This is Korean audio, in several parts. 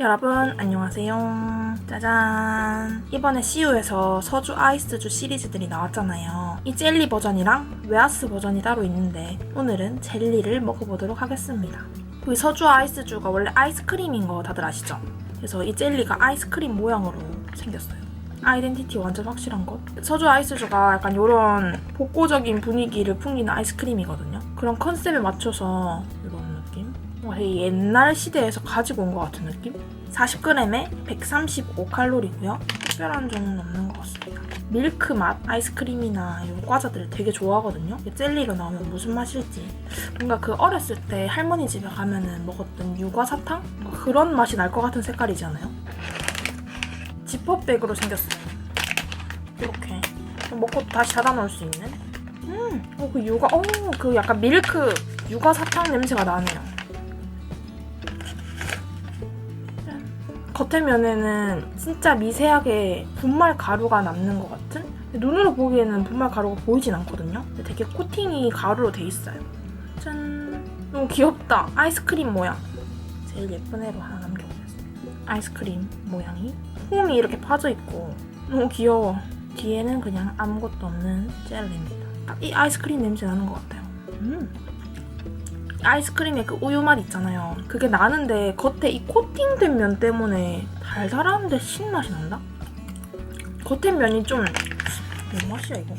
여러분 안녕하세요. 짜잔. 이번에 CU에서 서주 아이스주 시리즈들이 나왔잖아요. 이 젤리 버전이랑 웨하스 버전이 따로 있는데 오늘은 젤리를 먹어보도록 하겠습니다. 그 서주 아이스주가 원래 아이스크림인 거 다들 아시죠? 그래서 이 젤리가 아이스크림 모양으로 생겼어요. 아이덴티티 완전 확실한 것. 서주 아이스주가 약간 이런 복고적인 분위기를 풍기는 아이스크림이거든요. 그런 컨셉에 맞춰서 이런 되게 옛날 시대에서 가지고 온 것 같은 느낌? 40g에 135칼로리고요. 특별한 점은 없는 것 같습니다. 밀크 맛 아이스크림이나 이런 과자들 되게 좋아하거든요. 젤리로 나오면 무슨 맛일지. 뭔가 그 어렸을 때 할머니 집에 가면은 먹었던 유과 사탕? 뭔가 그런 맛이 날 것 같은 색깔이잖아요. 지퍼백으로 생겼어요. 이렇게 먹고 다시 닫아 놓을 수 있는. 음, 어, 그 유과, 어, 그 약간 밀크 유과 사탕 냄새가 나네요. 겉에면에는 진짜 미세하게 분말 가루가 남는 것 같은? 눈으로 보기에는 분말 가루가 보이진 않거든요. 되게 코팅이 가루로 돼 있어요. 짠! 너무 귀엽다. 아이스크림 모양. 제일 예쁜 애로 하나 남겨보겠습니다. 아이스크림 모양이 홈이 이렇게 파져 있고 너무 귀여워. 뒤에는 그냥 아무것도 없는 젤리입니다. 딱이 아이스크림 냄새 나는 것 같아요. 음. 아이스크림의 그 우유 맛 있잖아요. 그게 나는데 겉에 이 코팅된 면 때문에 달달한데 신맛이 난다? 겉에 면이 좀 뭔 맛이야 이거?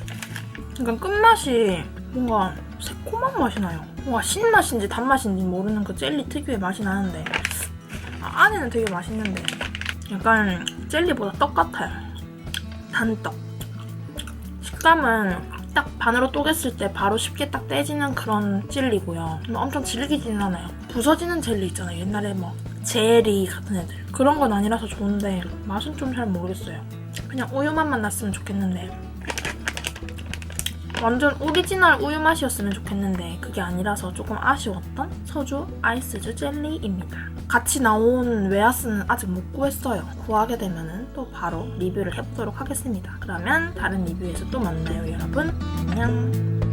그러니까 끝맛이 뭔가 새콤한 맛이 나요. 뭔가 신맛인지 단맛인지 모르는 그 젤리 특유의 맛이 나는데 아, 안에는 되게 맛있는데 약간 젤리보다 떡 같아요. 단떡. 식감은 딱 반으로 쪼갰을 때 바로 쉽게 딱 떼지는 그런 젤리고요. 뭐 엄청 질기지는 않아요. 부서지는 젤리 있잖아요. 옛날에 뭐 제리 같은 애들. 그런 건 아니라서 좋은데 맛은 좀 잘 모르겠어요. 그냥 우유 맛만 났으면 좋겠는데 완전 오리지널 우유 맛이었으면 좋겠는데 그게 아니라서 조금 아쉬웠던 서주 아이스주 젤리입니다. 같이 나온 웨하스는 아직 못 구했어요. 구하게 되면은 또 바로 리뷰를 해보도록 하겠습니다. 그러면 다른 리뷰에서 또 만나요, 여러분. 안녕.